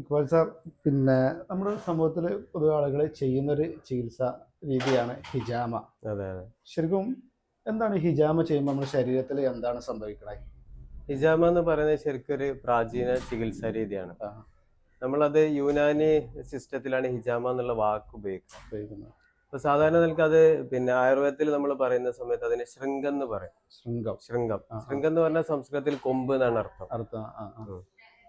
Iqbal sir പിന്നെ നമ്മുടെ സമൂഹത്തിൽ പൊതുവെ ആളുകൾ ചെയ്യുന്നൊരു ചികിത്സ രീതിയാണ് ഹിജാമ. അതെ അതെ. ശരിക്കും എന്താണ് ഹിജാമ ചെയ്യുമ്പോൾ നമ്മുടെ ശരീരത്തിൽ എന്താണ് സംഭവിക്കുന്നത് ഹിജാമ എന്ന് പറയുന്നത് ശരിക്കും ഒരു പ്രാചീന ചികിത്സാ രീതിയാണ്. നമ്മളത് യുനാനി സിസ്റ്റത്തിലാണ് ഹിജാമ എന്നുള്ള വാക്ക് ഉപയോഗിക്കുന്നത്. അപ്പൊ സാധാരണ നിലയ്ക്ക് അത് പിന്നെ ആയുർവേദത്തിൽ നമ്മൾ പറയുന്ന സമയത്ത് അതിന് ശൃംഗം എന്ന് പറയും. ശൃംഗം. ശൃംഗം. ശൃംഗം എന്ന് പറഞ്ഞാൽ സംസ്കൃതത്തിൽ കൊമ്പ് എന്നാണ് അർത്ഥം. അർത്ഥം.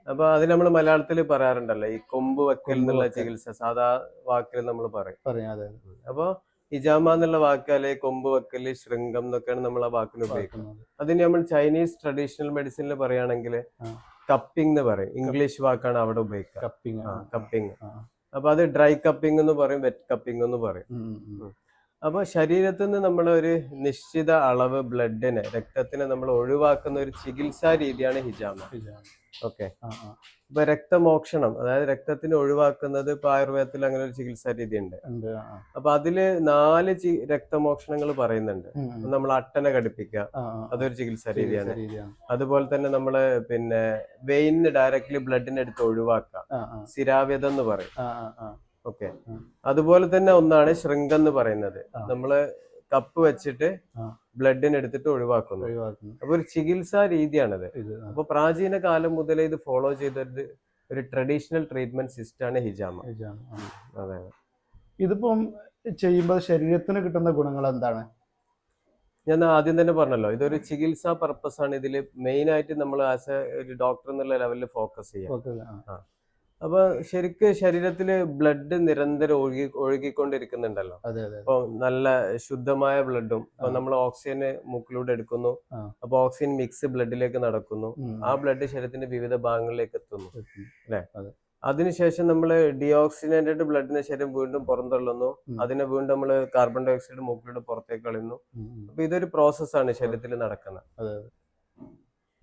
അപ്പൊ അത് നമ്മൾ മലയാളത്തിൽ പറയാറുണ്ടല്ലോ ഈ കൊമ്പ് വെക്കൽ എന്നുള്ള ചികിത്സ സാധാ വാക്കിൽ നമ്മൾ പറയും. അപ്പൊ ഹിജാമ എന്നുള്ള വാക്കാൽ കൊമ്പ് വെക്കൽ ശൃംഗം എന്നൊക്കെയാണ് നമ്മൾ ആ വാക്കിന് ഉപയോഗിക്കുന്നത്. അതിന് നമ്മൾ ചൈനീസ് ട്രഡീഷണൽ മെഡിസിനിൽ പറയുകയാണെങ്കിൽ. കപ്പിംഗ് എന്ന് പറയും. ഇംഗ്ലീഷ് വാക്കാണ് അവിടെ ഉപയോഗിക്കുക. Cupping cupping. അപ്പൊ അത് ഡ്രൈ കപ്പിംഗ് എന്ന് പറയും വെറ്റ് കപ്പിംഗ് എന്ന് പറയും. ഉം, ഉം, ഉം. അപ്പൊ ശരീരത്തിൽ നിന്ന് നമ്മൾ ഒരു നിശ്ചിത അളവ് ബ്ലഡിനെ രക്തത്തിനെ നമ്മൾ ഒഴിവാക്കുന്ന ഒരു ചികിത്സാ രീതിയാണ് ഹിജാമ. ഓക്കെ. ഇപ്പൊ രക്തമോക്ഷണം അതായത് രക്തത്തിന് ഒഴിവാക്കുന്നത് ഇപ്പൊ ആയുർവേദത്തിൽ അങ്ങനെ ഒരു ചികിത്സാ രീതി ഉണ്ട്. അപ്പൊ അതിൽ നാല് രക്തമോക്ഷണങ്ങൾ പറയുന്നുണ്ട്. നമ്മൾ അട്ടനെ ഘടിപ്പിക്കുക. അതൊരു ചികിത്സാ രീതിയാണ് അതുപോലെ തന്നെ നമ്മൾ പിന്നെ വെയിനിന് ഡയറക്ട്ലി ബ്ലഡിനെടുത്ത് ഒഴിവാക്കുക ആ. എന്ന് പറയും. ഓക്കെ. അതുപോലെ തന്നെ ഒന്നാണ് ശൃംഗം എന്ന് പറയുന്നത്. നമ്മൾ കപ്പ് വെച്ചിട്ട് ബ്ലഡിന് എടുത്തിട്ട് ഒഴിവാക്കുന്നു. അപ്പൊ ഒരു ചികിത്സാ രീതിയാണത്. അപ്പൊ പ്രാചീന കാലം മുതലേ ഇത് ഫോളോ ചെയ്തത് ഒരു ട്രഡീഷണൽ ട്രീറ്റ്മെന്റ് സിസ്റ്റം ആണ് ഹിജാമ. അതെ. ഇതിപ്പം ചെയ്യുമ്പോൾ ശരീരത്തിന് കിട്ടുന്ന ഗുണങ്ങൾ എന്താണ്? ഞാൻ ആദ്യം തന്നെ പറഞ്ഞല്ലോ ഇതൊരു ചികിത്സാ പർപ്പസ് ആണ്. ഇതിൽ മെയിൻ ആയിട്ട് നമ്മൾ ആസ് എ ഒരു ഡോക്ടർ എന്നുള്ള ലെവലിൽ ഫോക്കസ് ചെയ്യാം. അപ്പൊ ശരിക്ക് ശരീരത്തിൽ ബ്ലഡ് നിരന്തരം ഒഴുകി ഒഴുകിക്കൊണ്ടിരിക്കുന്നുണ്ടല്ലോ. അപ്പൊ നല്ല ശുദ്ധമായ ബ്ലഡും ഇപ്പൊ നമ്മൾ ഓക്സിജന് മൂക്കിലൂടെ എടുക്കുന്നു. അപ്പൊ ഓക്സിജൻ മിക്സ് ബ്ലഡിലേക്ക് നടക്കുന്നു. ആ ബ്ലഡ് ശരീരത്തിന്റെ വിവിധ ഭാഗങ്ങളിലേക്ക് എത്തുന്നു. അല്ലെ? അതിനുശേഷം നമ്മൾ ഡിയോക്സിനേറ്റഡ് ബ്ലഡിനെ ശരീരം വീണ്ടും പുറന്തള്ളുന്നു. അതിനെ വീണ്ടും നമ്മൾ കാർബൺ ഡൈ ഓക്സൈഡ് മൂക്കിലൂടെ പുറത്തേക്ക് കളയുന്നു. അപ്പൊ ഇതൊരു പ്രോസസ്സാണ് ശരീരത്തിൽ നടക്കുന്നത്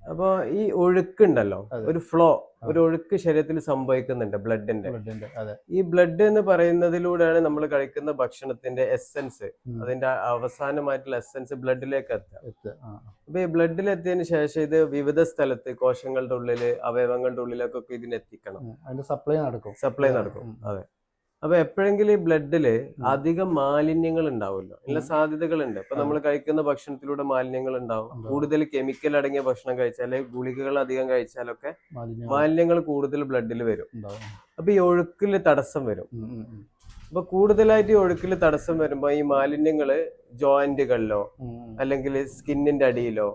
അപ്പൊ ഈ ഒഴുക്കുണ്ടല്ലോ ഒരു ഫ്ലോ ഒരു ഒഴുക്ക് ശരീരത്തിൽ സംഭവിക്കുന്നുണ്ട് ബ്ലഡിന്റെ. ഈ ബ്ലഡ് എന്ന് പറയുന്നതിലൂടെയാണ് നമ്മൾ കഴിക്കുന്ന ഭക്ഷണത്തിന്റെ എസെൻസ് അതിന്റെ അവസാനമായിട്ടുള്ള എസെൻസ് ബ്ലഡിലേക്ക് എത്തുക. അപ്പൊ ഈ ബ്ലഡിൽ എത്തിയതിനു ശേഷം ഇത് വിവിധ സ്ഥലത്ത് കോശങ്ങളുടെ ഉള്ളിൽ അവയവങ്ങളുടെ ഉള്ളിലേക്കൊക്കെ ഇതിനെത്തിക്കണം. സപ്ലൈ നടക്കും. സപ്ലൈ നടക്കും. അതെ. അപ്പൊ എപ്പോഴെങ്കിലും ഈ ബ്ലഡിൽ അധികം മാലിന്യങ്ങൾ ഉണ്ടാവുമല്ലോ എല്ലാ. സാധ്യതകളുണ്ട് ഇപ്പൊ നമ്മൾ കഴിക്കുന്ന ഭക്ഷണത്തിലൂടെ മാലിന്യങ്ങൾ ഉണ്ടാവും. കൂടുതൽ കെമിക്കൽ അടങ്ങിയ ഭക്ഷണം കഴിച്ചാൽ അല്ലെങ്കിൽ ഗുളികകൾ അധികം കഴിച്ചാലൊക്കെ മാലിന്യങ്ങൾ കൂടുതൽ ബ്ലഡിൽ വരും അപ്പൊ ഈ ഒഴുക്കിൽ തടസ്സം വരും. അപ്പൊ കൂടുതലായിട്ട് ഈ ഒഴുക്കിൽ തടസ്സം വരുമ്പോ ഈ മാലിന്യങ്ങൾ ജോയിന്റുകളിലോ. അല്ലെങ്കിൽ സ്കിന്നിന്റെ അടിയിലോ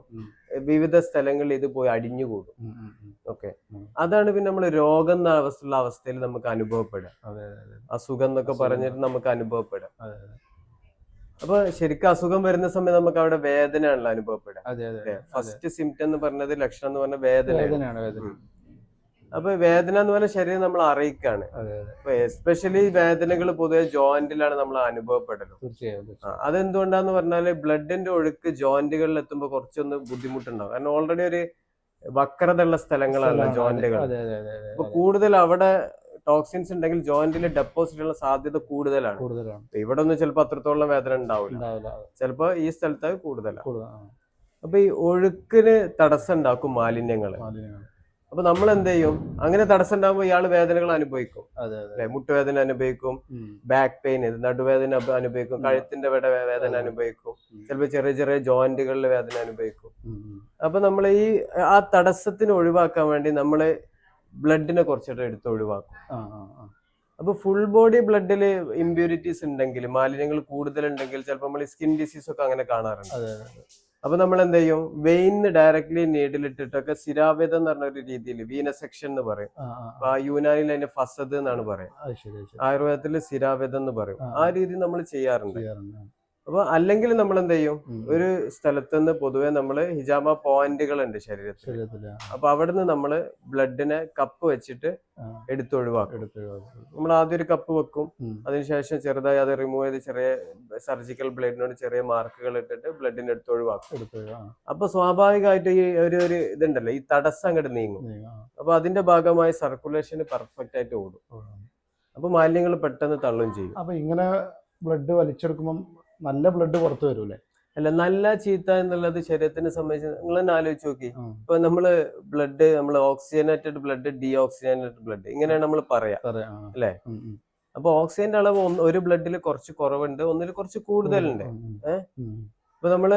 വിവിധ സ്ഥലങ്ങളിൽ ഇത് പോയി അടിഞ്ഞുകൂടും. ഓക്കെ. അതാണ് പിന്നെ നമ്മൾ രോഗം എന്ന അവസ്ഥയുള്ള അവസ്ഥയിൽ നമുക്ക് അനുഭവപ്പെടുക. അസുഖം എന്നൊക്കെ പറഞ്ഞിട്ട് നമുക്ക് അനുഭവപ്പെടുക. അതെ അപ്പൊ ശരിക്കും അസുഖം വരുന്ന സമയത്ത് നമുക്ക് അവിടെ വേദനയാണല്ലോ അനുഭവപ്പെടുക. ഫസ്റ്റ് സിംറ്റം എന്ന് പറഞ്ഞത് ലക്ഷണം എന്ന് പറഞ്ഞ വേദന. അപ്പൊ വേദന എന്ന് പറഞ്ഞ ശരീരം നമ്മൾ അറിയിക്കാണ്. അപ്പൊ എസ്പെഷ്യലി വേദനകൾ പൊതുവെ ജോയിന്റിലാണ് നമ്മൾ തീർച്ചയായും. അതെന്തുകൊണ്ടാന്ന് പറഞ്ഞാൽ ബ്ലഡിന്റെ ഒഴുക്ക് ജോയിന്റുകളിൽ എത്തുമ്പോൾ കുറച്ചൊന്ന് ബുദ്ധിമുട്ടുണ്ടാവും. കാരണം ഓൾറെഡി ഒരു വക്രത ഉള്ള സ്ഥലങ്ങളാണ്. ജോയിന്റുകൾ. അപ്പൊ കൂടുതൽ അവിടെ ടോക്സിൻസ് ഉണ്ടെങ്കിൽ ജോയിന്റിൽ ഡെപ്പോസിറ്റ് ഉള്ള സാധ്യത കൂടുതലാണ്. ഇവിടെ ഒന്നും ചിലപ്പോൾ അത്രത്തോളം വേദന ഉണ്ടാവില്ല. ഉണ്ടാവില്ല. ചിലപ്പോ ഈ സ്ഥലത്ത് കൂടുതലാണ് അപ്പൊ ഈ ഒഴുക്കിന് തടസ്സം ഉണ്ടാക്കും മാലിന്യങ്ങൾ അപ്പൊ നമ്മൾ എന്ത് ചെയ്യും അങ്ങനെ തടസ്സം ഉണ്ടാകുമ്പോൾ ഇയാൾ വേദനകൾ അനുഭവിക്കും. അതെ അല്ലെ? മുട്ടുവേദന അനുഭവിക്കും. ബാക്ക് പെയിൻ നടുവേദന അനുഭവിക്കും. കഴുത്തിന്റെ വിട വേദന അനുഭവിക്കും. ചിലപ്പോൾ ചെറിയ ചെറിയ ജോയിന്റുകളിൽ വേദന അനുഭവിക്കും. അപ്പൊ നമ്മൾ ഈ ആ തടസ്സത്തിന് ഒഴിവാക്കാൻ വേണ്ടി നമ്മൾ ബ്ലഡിനെ കുറച്ചിട്ട് എടുത്ത് ഒഴിവാക്കും. അപ്പൊ ഫുൾ ബോഡി ബ്ലഡിൽ ഇമ്പ്യൂരിറ്റീസ് ഉണ്ടെങ്കിൽ മാലിന്യങ്ങൾ കൂടുതലുണ്ടെങ്കിൽ ചിലപ്പോൾ നമ്മൾ സ്കിൻ ഡിസീസ് ഒക്കെ അങ്ങനെ കാണാറുണ്ട്. അതെ അതെ അതെ. അപ്പൊ നമ്മൾ എന്ത് ചെയ്യും വെയിന്ന് ഡയറക്ട്ലി നീഡിലിട്ടിട്ടൊക്കെ സ്ഥിരാവേദം എന്ന് പറഞ്ഞ ഒരു രീതിയിൽ വീന സെക്ഷൻ എന്ന് പറയും യൂനാനിൽ അതിന്റെ ഫസദ് എന്നാണ് പറയുക ആയുർവേദത്തിൽ സ്ഥിരാവേദം എന്ന് പറയും ആ. രീതി നമ്മൾ ചെയ്യാറുണ്ട്. അപ്പൊ അല്ലെങ്കിൽ നമ്മൾ എന്ത് ചെയ്യും? ഒരു സ്ഥലത്ത് നിന്ന് പൊതുവെ നമ്മൾ ഹിജാമ പോയിന്റുകൾ ഉണ്ട് ശരീരത്തിൽ അപ്പൊ അവിടെ നിന്ന് നമ്മൾ ബ്ലഡിനെ കപ്പ് വെച്ചിട്ട് എടുത്തൊഴിവാക്കും. എടുത്ത് ഒഴിവാക്കും എടുത്ത് നമ്മൾ ആദ്യം ഒരു കപ്പ് വെക്കും. അതിനുശേഷം ചെറുതായി അത് റിമൂവ് ചെയ്ത് ചെറിയ സർജിക്കൽ ബ്ലഡിനോട് ചെറിയ മാർക്കുകൾ ഇട്ടിട്ട് ബ്ലഡിനെ എടുത്ത് ഒഴിവാക്കും എടുത്ത് ഒഴിവാ- ആ, അപ്പൊ സ്വാഭാവികമായിട്ട് ഈ ഒരു ഒരു ഇതുണ്ടല്ലോ ഈ തടസ്സം അങ്ങോട്ട് നീങ്ങും. അപ്പൊ അതിന്റെ ഭാഗമായി സർക്കുലേഷൻ പെർഫെക്റ്റ് ആയിട്ട് ഓടും. അപ്പൊ മാലിന്യങ്ങൾ പെട്ടെന്ന് തള്ളും ചെയ്യും. അപ്പൊ ഇങ്ങനെ ബ്ലഡ് വലിച്ചെടുക്കുമ്പം നല്ല ബ്ലഡ് പുറത്തു വരൂലേ അല്ല നല്ല ചീത്ത എന്നുള്ളത് ശരീരത്തിനെ സംബന്ധിച്ച് നിങ്ങൾ തന്നെ ആലോചിച്ച് നോക്കി ഇപ്പൊ നമ്മൾ ബ്ലഡ് നമ്മൾ oxygenated blood deoxygenated blood ഇങ്ങനെയാണ് നമ്മൾ പറയാ അല്ലെ. അപ്പൊ ഓക്സിജന്റെ അളവ് ഒരു ബ്ലഡിൽ കുറച്ച് കുറവുണ്ട് ഒന്നിൽ കുറച്ച് കൂടുതലുണ്ട് ഉം, ഉം. ഏ? ഉം. ഇപ്പൊ നമ്മൾ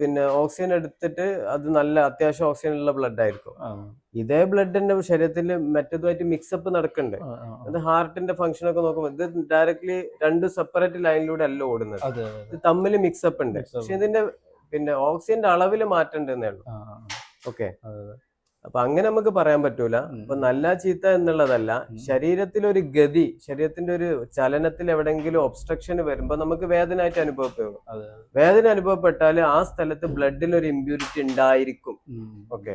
പിന്നെ ഓക്സിജൻ എടുത്തിട്ട് അത് നല്ല അത്യാവശ്യം ഓക്സിജൻ ഉള്ള ബ്ലഡ് ആയിരിക്കും. ഇതേ ബ്ലഡിന്റെ ശരീരത്തിൽ മറ്റേതുമായിട്ട് മിക്സപ്പ് നടക്കുന്നുണ്ട് ആ. അത് ഹാർട്ടിന്റെ ഫംഗ്ഷൻ ഒക്കെ നോക്കുമ്പോൾ ഇത് ഡയറക്ട്ലി രണ്ട് സെപ്പറേറ്റ് ലൈനിലൂടെ അല്ല ഓടുന്നത്. ഇത് തമ്മിൽ മിക്സപ്പ് ഉണ്ട്. പക്ഷെ ഇതിന്റെ പിന്നെ ഓക്സിജന്റെ അളവിൽ മാറ്റണ്ടെന്നേ ഉള്ളൂ. ഓക്കെ. അപ്പൊ അങ്ങനെ നമുക്ക് പറയാൻ പറ്റൂല. അപ്പൊ നല്ല ചീത്ത എന്നുള്ളതല്ല ശരീരത്തിലൊരു ശരീരത്തിൽ ഒരു ഗതി ശരീരത്തിന്റെ ഒരു ചലനത്തിൽ എവിടെങ്കിലും ഒബ്സ്ട്രക്ഷൻ വരുമ്പോ നമുക്ക് വേദന ആയിട്ട് അനുഭവപ്പെടും വേദന അനുഭവപ്പെട്ടാൽ ആ സ്ഥലത്ത് ബ്ലഡിൽ ഒരു ഇമ്പ്യൂരിറ്റി ഉണ്ടായിരിക്കും. ഓക്കെ.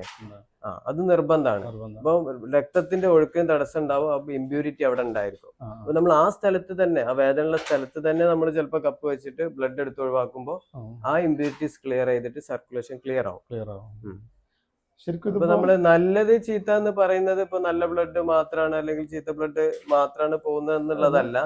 ആ അത് നിർബന്ധമാണ്. നിർബന്ധം. അപ്പൊ രക്തത്തിന്റെ ഒഴുക്കിന് തടസ്സം ഉണ്ടാവും അപ്പൊ ഇമ്പ്യൂരിറ്റി അവിടെ ഉണ്ടായിരിക്കും. അപ്പൊ നമ്മൾ ആ സ്ഥലത്ത് തന്നെ ആ വേദനയുള്ള സ്ഥലത്ത് തന്നെ നമ്മൾ ചിലപ്പോൾ കപ്പ് വെച്ചിട്ട് ബ്ലഡ് എടുത്ത് ഒഴിവാക്കുമ്പോൾ ആ, ഇമ്പ്യൂരിറ്റീസ് ക്ലിയർ ചെയ്തിട്ട് സർക്കുലേഷൻ ക്ലിയർ ആവും. ക്ലിയർ ആവും. ശരിക്കും നമ്മൾ നല്ലത് ചീത്ത എന്ന് പറയുന്നത് ഇപ്പൊ നല്ല ബ്ലഡ് മാത്രമാണ് അല്ലെങ്കിൽ ചീത്ത ബ്ലഡ് മാത്രമാണ് പോകുന്നത് എന്നുള്ളതല്ല.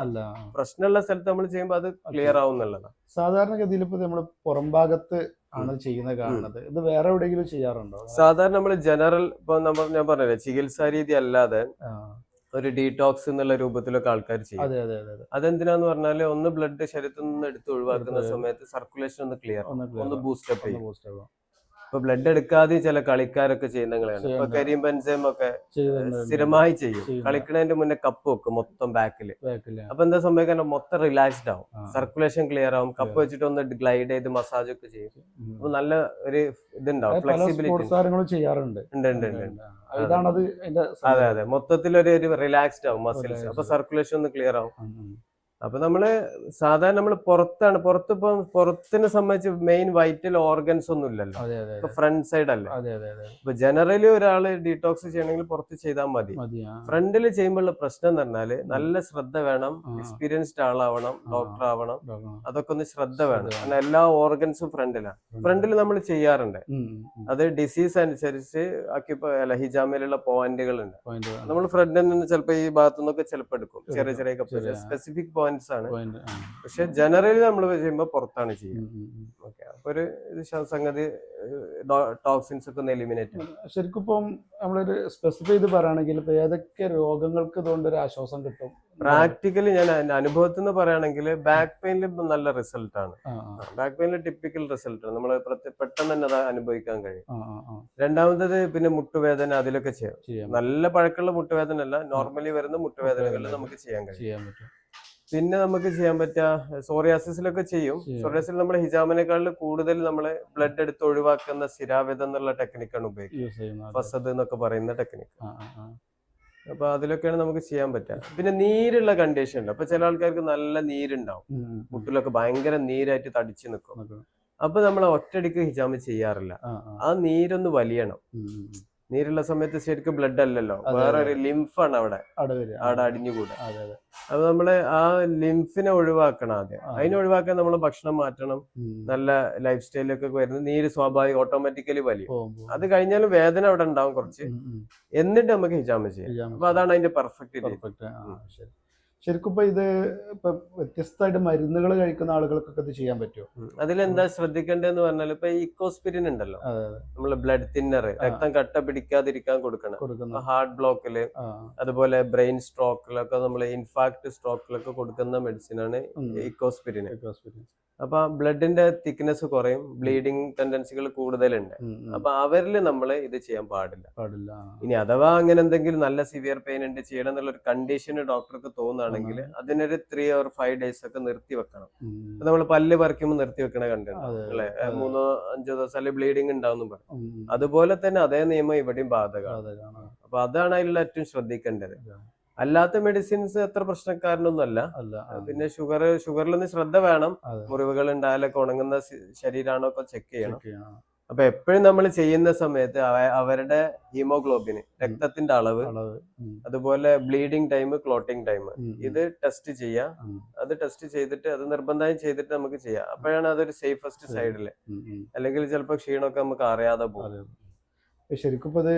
പ്രശ്നമുള്ള സ്ഥലത്ത് നമ്മൾ ചെയ്യുമ്പോൾ അത് ക്ലിയർ ആവും എന്നുള്ളതാണ്. സാധാരണഗതിയിൽ ഇപ്പൊ നമ്മൾ പുറം ഭാഗത്ത് ആണ് ചെയ്യുന്ന കാണുന്നത്. ഇത് വേറെ എവിടെയെങ്കിലും ചെയ്യാറുണ്ടോ? സാധാരണ നമ്മൾ ജനറൽ ഇപ്പൊ നമ്മൾ ഞാൻ പറഞ്ഞില്ലേ ചികിത്സാ രീതി അല്ലാതെ ഒരു ഡീടോക്സ് എന്നുള്ള രൂപത്തിലൊക്കെ ആൾക്കാർ ചെയ്യും. അതെ അതെ അതെ അതെ. അതെന്തിനാന്ന് പറഞ്ഞാൽ ഒന്ന് ബ്ലഡ് ശരീരത്തിൽ നിന്ന് എടുത്ത് ഒഴിവാക്കുന്ന സമയത്ത് സർക്കുലേഷൻ ഒന്ന് ക്ലിയർ ഒന്ന് ബൂസ്റ്റപ്പ് ചെയ്യും. ഇപ്പൊ ബ്ലഡ് എടുക്കാതെ ചില കളിക്കാരൊക്കെ ചെയ്യുന്നങ്ങളാണ് ഇപ്പൊ കരീം ബെൻസേം ഒക്കെ. സ്ഥിരമായി ചെയ്യും. കളിക്കണതിന്റെ കളിക്കുന്നതിന്റെ മുന്നേ കപ്പ് വെക്കും മൊത്തം ബാക്കിൽ. അപ്പൊ എന്താ സംഭവിക്കാൻ മൊത്തം റിലാക്സ്ഡ് ആവും. സർക്കുലേഷൻ ക്ലിയർ ആവും. കപ്പ് വെച്ചിട്ട് ഒന്ന് ഗ്ലൈഡ് ചെയ്ത് മസാജ് ഒക്കെ ചെയ്യും. അപ്പൊ നല്ല ഒരു ഇതുണ്ടാവും. ഫ്ലെക്സിബിലിറ്റി ചെയ്യാറുണ്ട്. ഉണ്ട് ഉണ്ട് ഉണ്ട് ഉണ്ട്. ഇതാണത് അതെ അതെ മൊത്തത്തിൽ ഒരു റിലാക്സ്ഡ് ആവും മസിൽസ്. അപ്പൊ സർക്കുലേഷൻ ഒന്ന് ക്ലിയർ ആവും. അപ്പൊ നമ്മൾ സാധാരണ നമ്മൾ പുറത്താണ്. പുറത്ത് ഇപ്പൊ പുറത്തിനെ സംബന്ധിച്ച് മെയിൻ വൈറ്റൽ ഓർഗൻസ് ഒന്നും ഇല്ലല്ലോ. ഇപ്പൊ ഫ്രണ്ട് സൈഡ് അല്ലേ? ഇപ്പൊ ജനറലി ഒരാൾ ഡീടോക്സ് ചെയ്യണമെങ്കിൽ പുറത്ത് ചെയ്താൽ മതി. ഫ്രണ്ടിൽ ചെയ്യുമ്പോഴുള്ള പ്രശ്നം എന്ന് പറഞ്ഞാൽ നല്ല ശ്രദ്ധ വേണം. എക്സ്പീരിയൻസ്ഡ് ആളാവണം. ഡോക്ടർ ആവണം. അതൊക്കെ ഒന്ന് ശ്രദ്ധ വേണം. കാരണം എല്ലാ ഓർഗൻസും ഫ്രണ്ടിലാണ് ഫ്രണ്ടിൽ നമ്മൾ ചെയ്യാറുണ്ട്. അത് ഡിസീസ് അനുസരിച്ച് അക്യുപ്പ അല്ല ഹിജാമയിലുള്ള പോയിന്റുകൾ ഉണ്ട് നമ്മൾ ഫ്രണ്ടിൽ നിന്ന് ചിലപ്പോ ഈ ഭാഗത്തു നിന്നൊക്കെ ചിലപ്പോൾ എടുക്കും. ചെറിയ ചെറിയ സ്പെസിഫിക് ചെറിയ. പോയിന്റ്സ് ആണ്. പക്ഷെ ജനറലി നമ്മൾ ചെയ്യുമ്പോൾ പുറത്താണ് ചെയ്യുക. ഓക്കെ. അപ്പൊ ഒരു സംഗതി ടോക്സിൻസ് ഒക്കെ ഒന്ന് എലിമിനേറ്റ് ശരിക്കും ഇപ്പം നമ്മളൊരു സ്പെസിഫൈ ചെയ്ത് പറയുകയാണെങ്കിൽ ഇപ്പൊ ഏതൊക്കെ രോഗങ്ങൾക്ക് ഇതുകൊണ്ട് ഒരു ആശ്വാസം കിട്ടും? പ്രാക്ടിക്കലി ഞാൻ എന്റെ അനുഭവത്തിൽ നിന്ന് പറയുകയാണെങ്കിൽ ബാക്ക് പെയിനിൽ നല്ല റിസൾട്ട് ആണ്. ബാക്ക് പെയിനിൽ ടിപ്പിക്കൽ റിസൾട്ട് ആണ്. നമ്മൾ പെട്ടെന്ന് തന്നെ അത് അനുഭവിക്കാൻ കഴിയും. രണ്ടാമത്തത് പിന്നെ മുട്ടുവേദന അതിലൊക്കെ ചെയ്യാം. നല്ല പഴക്കമുള്ള മുട്ടുവേദന അല്ല നോർമലി വരുന്ന മുട്ടുവേദനകളിൽ മുട്ടുവേദന. നമുക്ക് ചെയ്യാൻ കഴിയും. പിന്നെ നമുക്ക് ചെയ്യാൻ പറ്റുക സോറിയാസിസിലൊക്കെ ചെയ്യും. സോറിയാസിൽ നമ്മൾ ഹിജാമിനെക്കാളിൽ കൂടുതൽ നമ്മൾ ബ്ലഡ് എടുത്ത് ഒഴിവാക്കുന്ന സിരാവിധം എന്നുള്ള ടെക്നിക്കാണ് ഉപയോഗിക്കുന്നത്. ഫസദ് എന്നൊക്കെ പറയുന്ന ടെക്നിക്ക്. അപ്പൊ അതിലൊക്കെയാണ് നമുക്ക് ചെയ്യാൻ പറ്റുക പിന്നെ നീരുള്ള കണ്ടീഷൻ ഉണ്ട്. അപ്പൊ ചില ആൾക്കാർക്ക് നല്ല നീരുണ്ടാവും. മുട്ടിലൊക്കെ ഭയങ്കര നീരായിട്ട് തടിച്ചു നിൽക്കും. അപ്പൊ നമ്മൾ ഒറ്റയടിക്ക് ഹിജാമ് ചെയ്യാറില്ല. ആ, നീരൊന്ന് വലിയണം. നീരുള്ള സമയത്ത് ശരിക്കും ബ്ലഡ് അല്ലല്ലോ. വേറെ. ഒരു ലിംഫാണ് അവിടെ. അവിടെ അടിഞ്ഞുകൂടെ. അടിഞ്ഞുകൂടുക അപ്പൊ നമ്മൾ ആ ലിംഫിനെ ഒഴിവാക്കണം ആദ്യം. അതിനെ ഒഴിവാക്കാൻ നമ്മൾ ഭക്ഷണം മാറ്റണം. നല്ല ലൈഫ് സ്റ്റൈലൊക്കെ വരുന്നത് നീര് സ്വാഭാവിക ഓട്ടോമാറ്റിക്കലി വലിയും. അത് കഴിഞ്ഞാലും വേദന അവിടെ ഉണ്ടാവും കുറച്ച്. എന്നിട്ട് നമുക്ക് ഹിജാമ ചെയ്യാം. അപ്പൊ അതാണ് അതിന്റെ പെർഫെക്റ്റ് പെർഫെക്റ്റ് ശരി. ശരിക്കും ഇപ്പൊ ഇത് ഇപ്പൊ വ്യത്യസ്തമായിട്ട് മരുന്നുകൾ കഴിക്കുന്ന ആളുകൾക്കൊക്കെ ഇത് ചെയ്യാൻ പറ്റുമോ. അതിലെന്താ ശ്രദ്ധിക്കേണ്ടതെന്ന് പറഞ്ഞാൽ ഇപ്പൊ ഇക്കോസ്പിരിൻ ഉണ്ടല്ലോ. നമ്മൾ ബ്ലഡ് തിന്നർ രക്തം കട്ട പിടിക്കാതിരിക്കാൻ കൊടുക്കണം. ഹാർട്ട് ബ്ലോക്കിൽ അതുപോലെ ബ്രെയിൻ സ്ട്രോക്കിലൊക്കെ നമ്മൾ ഇൻഫാക്ട് സ്ട്രോക്കിലൊക്കെ കൊടുക്കുന്ന മെഡിസിൻ ആണ് ഇക്കോസ്പിരിൻ. അപ്പൊ ബ്ലഡിന്റെ തിക്നെസ് കുറയും ബ്ലീഡിങ് ടെൻഡൻസികൾ കൂടുതലുണ്ട്. അപ്പൊ അവരിൽ നമ്മൾ ഇത് ചെയ്യാൻ പാടില്ല. പാടില്ല. ഇനി അഥവാ അങ്ങനെ എന്തെങ്കിലും നല്ല സിവിയർ പെയിൻ ഉണ്ട് ചെയ്യണം എന്നുള്ള ഒരു കണ്ടീഷൻ ഡോക്ടർക്ക് തോന്നുകയാണെങ്കിൽ അതിനൊരു ത്രീ ഓർ ഫൈവ് ഡേയ്സ് ഒക്കെ നിർത്തി വെക്കണം. അപ്പൊ നമ്മൾ പല്ല് പറിക്കുമ്പോൾ നിർത്തി വെക്കണ കണ്ടിട്ടുണ്ട്. അല്ലെ. മൂന്നോ അഞ്ചോ ദിവസം അല്ലെങ്കിൽ ബ്ലീഡിങ് ഉണ്ടാവും പറയും. അതുപോലെ തന്നെ അതേ നിയമം ഇവിടെയും ബാധകമാണ്. അപ്പൊ അതാണ് അതിലുള്ള ഏറ്റവും ശ്രദ്ധിക്കേണ്ടത്. അല്ലാത്ത മെഡിസിൻസ് എത്ര പ്രശ്നക്കാരനൊന്നും അല്ല അല്ല പിന്നെ ഷുഗർ ഷുഗറിലൊന്ന് ശ്രദ്ധ വേണം. മുറിവുകൾ ഉണ്ടായാലൊക്കെ ഉണങ്ങുന്ന ശരീരമാണോ ഒക്കെ ചെക്ക് ചെയ്യണം. അപ്പൊ എപ്പോഴും നമ്മൾ ചെയ്യുന്ന സമയത്ത് അവരുടെ ഹീമോഗ്ലോബിന് രക്തത്തിന്റെ അളവ് അതുപോലെ ബ്ലീഡിംഗ് ടൈം ക്ലോട്ടിംഗ് ടൈം ഇത് ടെസ്റ്റ് ചെയ്യാം. അത് ടെസ്റ്റ് ചെയ്തിട്ട് അത് നിർബന്ധമായും ചെയ്തിട്ട് നമുക്ക് ചെയ്യാം. അപ്പോഴാണ് അതൊരു സേഫസ്റ്റ്. സൈഡിൽ. അല്ലെങ്കിൽ ചിലപ്പോൾ ക്ഷീണമൊക്കെ നമുക്ക് അറിയാതെ പോകും. ശരിക്കും ഇപ്പൊ ഇത്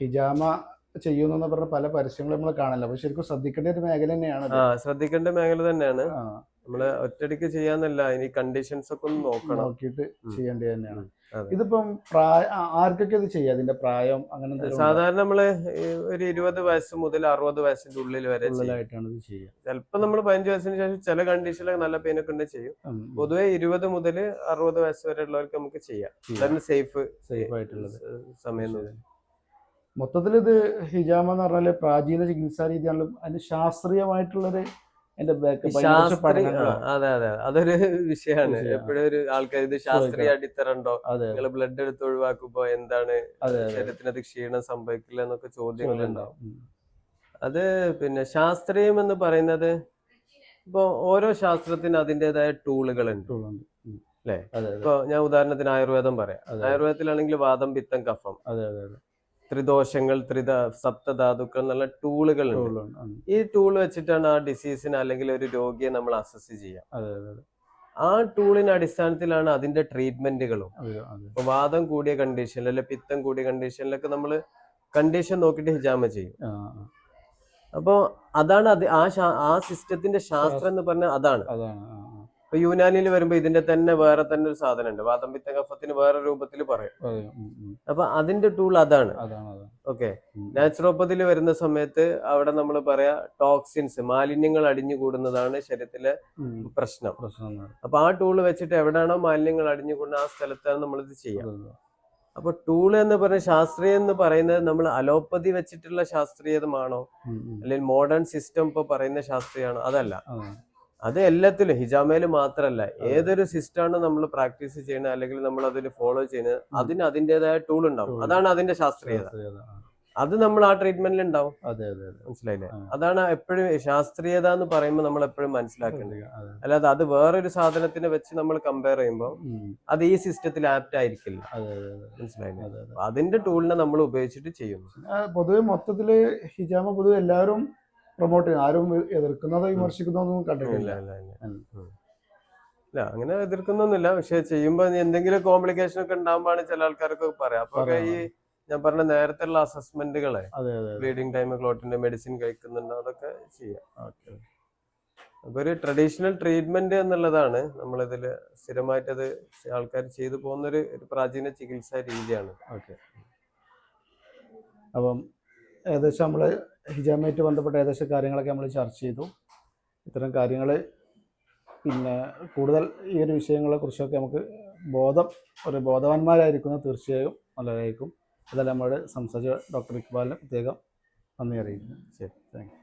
ഹിജാമ ചെയ്യുന്ന പറഞ്ഞ പല പരസ്യങ്ങളും നമ്മൾ കാണില്ല. അപ്പൊ ശരിക്കും ശ്രദ്ധിക്കേണ്ട ഒരു മേഖല തന്നെയാണ് ആ ശ്രദ്ധിക്കേണ്ട മേഖല തന്നെയാണ്. നമ്മൾ ഒറ്റടിക്ക് ചെയ്യാന്നല്ല ഇനി കണ്ടീഷൻസ് ഒക്കെ ഒന്ന് നോക്കണം. നോക്കിയിട്ട്. ചെയ്യേണ്ടത് തന്നെയാണ്. ഇതിപ്പം പ്രായ ആർക്കൊക്കെ ഇത് ചെയ്യാം? അതിന്റെ പ്രായം അങ്ങനെ സാധാരണ നമ്മൾ ഒരു ഇരുപത് വയസ്സ് മുതൽ അറുപത് വയസ്സിന്റെ ഉള്ളിൽ വരെ ആയിട്ടാണ് ഉള്ളിലായിട്ടാണ് ഇത് ചെയ്യുക ചിലപ്പോ നമ്മൾ പതിനഞ്ച് വയസ്സിന് ശേഷം ചില കണ്ടീഷനിലൊക്കെ നല്ല പെയിനൊക്കെ ഉണ്ട് ചെയ്യും. പൊതുവെ ഇരുപത് മുതൽ അറുപത് വയസ്സ് വരെ ഉള്ളവർക്ക് നമുക്ക് ചെയ്യാം. സേഫ് സേഫ് ആയിട്ടുള്ളത്. സമയം. മൊത്തത്തിൽ ഇത് ഹിജാമ എന്ന് പറഞ്ഞാൽ പ്രാചീന ചികിത്സാ രീതിയാണല്ലോ. അതിന് ശാസ്ത്രീയമായിട്ടുള്ളൊരു അതെ അതെ. അതൊരു വിഷയമാണ്. എപ്പോഴും ഒരു ആൾക്കാർ ഇത് ശാസ്ത്രീയ അടിത്തറ ഉണ്ടോ നിങ്ങൾ ബ്ലഡ് എടുത്ത് ഒഴിവാക്കുമ്പോ എന്താണ് ശരീരത്തിന് അത് ക്ഷീണം സംഭവിക്കില്ല എന്നൊക്കെ ചോദ്യങ്ങൾ ഉണ്ടാവും. അത് പിന്നെ ശാസ്ത്രീയം എന്ന് പറയുന്നത് ഇപ്പൊ ഓരോ ശാസ്ത്രത്തിന് അതിന്റെതായ ടൂളുകൾ ഉണ്ട് അല്ലെ? ഇപ്പൊ ഞാൻ ഉദാഹരണത്തിന് ആയുർവേദം പറയാം. ആയുർവേദത്തിലാണെങ്കിൽ വാദം പിത്തം കഫം. അതെ അതെ. ത്രിദോഷങ്ങൾ ത്രിത സപ്തധാതുക്കൾ എന്നുള്ള ടൂളുകൾ ഉണ്ട് ഈ ടൂൾ വെച്ചിട്ടാണ് ആ ഡിസീസിനെ അല്ലെങ്കിൽ ഒരു രോഗിയെ നമ്മൾ അസസ് ചെയ്യാം. ആ ടൂളിന് അടിസ്ഥാനത്തിലാണ് അതിന്റെ ട്രീറ്റ്മെന്റുകളും വാദം കൂടിയ കണ്ടീഷനിൽ അല്ലെ പിത്തം കൂടിയ കണ്ടീഷനിലൊക്കെ നമ്മൾ കണ്ടീഷൻ നോക്കിയിട്ട് ഹിജാമ ചെയ്യും. അപ്പോൾ അതാണ് അത് ആ ആ സിസ്റ്റത്തിന്റെ ശാസ്ത്രം എന്ന് പറഞ്ഞാൽ അതാണ്. ഇപ്പൊ യുനാനിൽ വരുമ്പോ ഇതിന്റെ തന്നെ വേറെ തന്നെ ഒരു സാധനം ഉണ്ട് വാദംപിത്ത കഫത്തിന് വേറെ രൂപത്തിൽ പറയും. അപ്പൊ അതിന്റെ ടൂൾ അതാണ്. ഓക്കെ. നാച്ചുറോപ്പതിൽ വരുന്ന സമയത്ത് അവിടെ നമ്മൾ പറയാ ടോക്സിൻസ് മാലിന്യങ്ങൾ അടിഞ്ഞു കൂടുന്നതാണ് ശരീരത്തിലെ പ്രശ്നം. അപ്പൊ ആ ടൂൾ വെച്ചിട്ട് എവിടെയാണോ മാലിന്യങ്ങൾ അടിഞ്ഞു അടിഞ്ഞുകൂടുന്ന ആ സ്ഥലത്താണ് നമ്മൾ ഇത് ചെയ്യാം. അപ്പൊ ടൂൾ എന്ന് പറഞ്ഞ ശാസ്ത്രീയം എന്ന് പറയുന്നത് നമ്മൾ അലോപ്പതി വെച്ചിട്ടുള്ള ഉം. അല്ലെങ്കിൽ മോഡേൺ സിസ്റ്റം ഇപ്പൊ പറയുന്ന ശാസ്ത്രീയമാണോ? അതല്ല. അത് എല്ലാത്തിലും ഹിജാമയിൽ മാത്രമല്ല ഏതൊരു സിസ്റ്റാണ് നമ്മൾ പ്രാക്ടീസ് ചെയ്യുന്നത് അല്ലെങ്കിൽ നമ്മൾ അതിൽ ഫോളോ ചെയ്യുന്നത് അതിന് അതിന്റെതായ ടൂൾ ഉണ്ടാവും. അതാണ് അതിന്റെ ശാസ്ത്രീയത. അത് നമ്മൾ ആ ട്രീറ്റ്മെന്റിൽ ഉണ്ടാവും. മനസ്സിലായില്ലേ? അതാണ് എപ്പോഴും ശാസ്ത്രീയത എന്ന് പറയുമ്പോൾ നമ്മൾ എപ്പോഴും മനസ്സിലാക്കേണ്ടത്. അല്ലാതെ അത് വേറൊരു സാധനത്തിനെ വെച്ച് നമ്മൾ കമ്പയർ ചെയ്യുമ്പോൾ അത് ഈ സിസ്റ്റത്തിൽ ആപ്റ്റ് ആയിരിക്കില്ല. മനസ്സിലായില്ലേ? അതെ അതെ. അതിന്റെ ടൂളിനെ നമ്മൾ ഉപയോഗിച്ചിട്ട് ചെയ്യുന്നു. പൊതുവെ മൊത്തത്തിൽ ഹിജാമ പൊതുവെ എല്ലാവരും പ്രൊമോട്ട് ചെയ്യും ആരും എതിർക്കുന്നതോ വിമർശിക്കുന്നതോ ഒന്നും കണ്ടിട്ടില്ല. ഇല്ല അങ്ങനെ എതിർക്കുന്നൊന്നുമില്ല. പക്ഷെ ചെയ്യുമ്പോ എന്തെങ്കിലും കോംപ്ലിക്കേഷൻ ഒക്കെ ഉണ്ടാകുമ്പോഴാണ് ചില ആൾക്കാർക്ക് പറയാം. അപ്പൊ ഈ ഞാൻ പറഞ്ഞ നേരത്തെ ഉള്ള അസസ്മെന്റുകളെ ബ്ലീഡിങ് ടൈം ക്ലോട്ടിന്റെ മെഡിസിൻ കഴിക്കുന്നുണ്ടോ അതൊക്കെ ചെയ്യാം. അപ്പൊ ഒരു ട്രഡീഷണൽ ട്രീറ്റ്മെന്റ് എന്നുള്ളതാണ് നമ്മളിതിൽ സ്ഥിരമായിട്ട് അത് ആൾക്കാർ ചെയ്തു പോകുന്ന ഒരു പ്രാചീന ചികിത്സാ രീതിയാണ്. ഓക്കെ. അപ്പം ഏകദേശം നമ്മൾ ഹിജാമയായിട്ട് ബന്ധപ്പെട്ട ഏകദേശം കാര്യങ്ങളൊക്കെ നമ്മൾ ചർച്ച ചെയ്തു. ഇത്തരം കാര്യങ്ങൾ പിന്നെ കൂടുതൽ ഈ ഒരു വിഷയങ്ങളെ കുറിച്ചൊക്കെ നമുക്ക് ബോധം ഒരു ബോധവാന്മാരായിരിക്കുന്നത് തീർച്ചയായും നല്ലതായിരിക്കും. അതെല്ലാം നമ്മൾ സംസാരിച്ച ഡോക്ടർ ഇക്ബാലിന് പ്രത്യേകം നന്ദി അറിയിക്കുന്നു. ശരി താങ്ക്